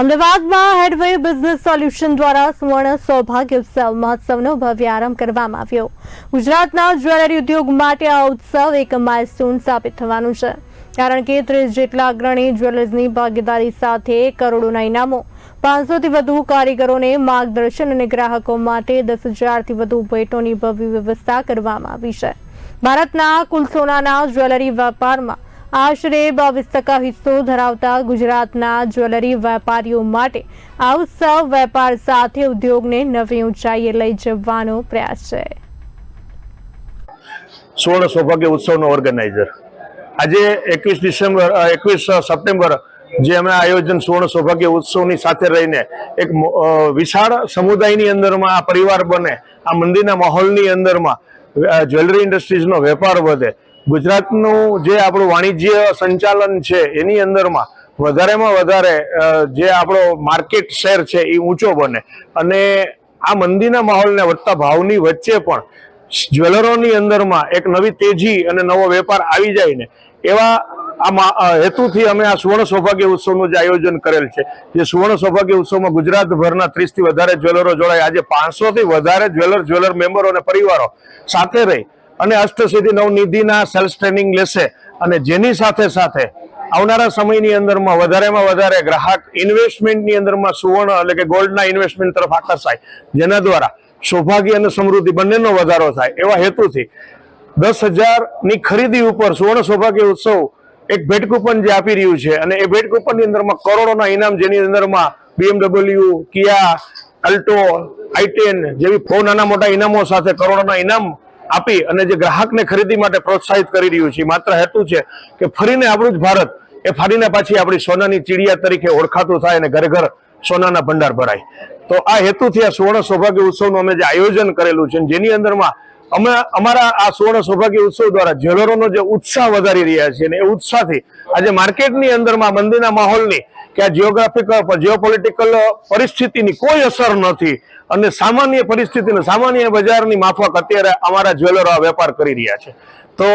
અમદાવાદમાં હેડવે business solution દ્વારા સુવર્ણ સૌભાગ્ય ઉત્સવ મહોત્સવનો ભવ્ય આરંભ કરવામાં આવ્યો. ગુજરાતના જ્વેલરી ઉદ્યોગ માટે આ ઉત્સવ એક માઇલસ્ટોન સાબિત થવાનું છે. કારણ કે ત્રીસ જેટલા અગ્રણી જ્વેલર્સની ભાગીદારી સાથે કરોડોના ઇનામો, પાંચસોથી વધુ કારીગરોને માર્ગદર્શન અને ગ્રાહકો માટે દસ હજારથી વધુ ભેટોની ભવ્ય વ્યવસ્થા કરવામાં આવી છે. ભારતના કુલ જ્વેલરી વેપારમાં આશરે બાવીસ ટકા હિસ્સો ધરાવતા ગુજરાતના જ્વેલરી વેપારીઓ માટે આ ઉત્સવ વેપાર સાથે ઉદ્યોગને નવી ઊંચાઈએ લઈ જવાનો પ્રયાસ છે. સુવર્ણ સૌભાગ્ય ઉત્સવનો ઓર્ગેનાઇઝર. આજે એકવીસ ડિસેમ્બર એકવીસ સપ્ટેમ્બર જે અમે આયોજન સુવર્ણ સૌભાગ્ય ઉત્સવની સાથે રહીને એક વિશાળ સમુદાયની અંદરમાં આ પરિવાર બને, આ મંદિરના માહોલની અંદરમાં જ્વેલરી ઇન્ડસ્ટ્રીઝનો વેપાર વધે ગુજરાતનું જે આપણું વાણિજ્ય સંચાલન છે, એની અંદરમાં વધારેમાં વધારે જે આપણો માર્કેટ શેર છે, એ ઊંચો બને. અને આ મંદિરના માહોલને વધતા ભાવની વચ્ચે પણ જ્વેલરોની અંદરમાં એક નવી તેજી અને નવો વેપાર આવી જાય ને, એવા આ હેતુથી અમે આ સુવર્ણ સૌભાગ્ય ઉત્સવનું જે આયોજન કરેલ છે, જે સુવર્ણ સૌભાગ્ય ઉત્સવમાં ગુજરાતભરના ત્રીસથી વધારે જ્વેલરો જોડાય. આજે પાંચસોથી વધારે જ્વેલર જ્વેલર મેમ્બરો અને પરિવારો સાથે રહી અને અષ્ટસિદ્ધિ નવનિધિના સેલ્સ ટ્રેનિંગ લેશે. અને જેની સાથે સાથે આવનારા સમયની અંદરમાં વધારેમાં વધારે ગ્રાહક ઇન્વેસ્ટમેન્ટની અંદરમાં સુવર્ણ એટલે કે ગોલ્ડના ઇન્વેસ્ટમેન્ટ તરફ આકર્ષાય. જેના દ્વારા સૌભાગ્ય અને સમૃદ્ધિ બંનેનો વધારો થાય. એવા હેતુથી દસની ખરીદી ઉપર સુવર્ણ સૌભાગ્ય ઉત્સવ એક ભેટ કૂપન જે આપી રહ્યું છે અને એ ભેટ કૂપનની અંદરમાં કરોડોના ઇનામ જેની અંદરમાં બીએમડબલ્યુ કિયા અલ્ટો આઈટેન જેવી બહુ નાના મોટા ઇનામો સાથે કરોડોના ઇનામ આપી અને જે ગ્રાહકને ખરીદી માટે પ્રોત્સાહિત કરી રહ્યું છે માત્ર હેતુ છે કે ફરીને આપણું જ ભારત એ ફરીને પાછી આપણી સોનાની ચીડિયા તરીકે ઓળખાતું થાય અને ઘરે ઘર સોનાના ભંડાર ભરાય. તો આ હેતુથી આ સુવર્ણ સૌભાગ્ય ઉત્સવનું અમે જે આયોજન કરેલું છે જેની અંદરમાં અમે અમારા આ સુવર્ણ સૌભાગ્ય ઉત્સવ દ્વારા જ્વેલરોનો જે ઉત્સાહ વધારી રહ્યા છે અને એ ઉત્સાહથી આજે માર્કેટની અંદરમાં, મંદીના માહોલની, કે આ જિયોગ્રાફિકલ જીઓપોલિટિકલ પરિસ્થિતિની કોઈ અસર નથી અને સામાન્ય પરિસ્થિતિને સામાન્ય બજારની માફક અત્યારે અમારા જ્વેલરો આ વેપાર કરી રહ્યા છે. તો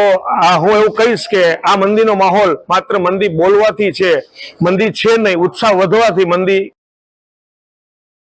આ હું એવું કહીશ કે આ મંદીનો માહોલ માત્ર મંદી બોલવાથી છે, મંદી છે નહીં, ઉત્સાહ વધવાથી મંદી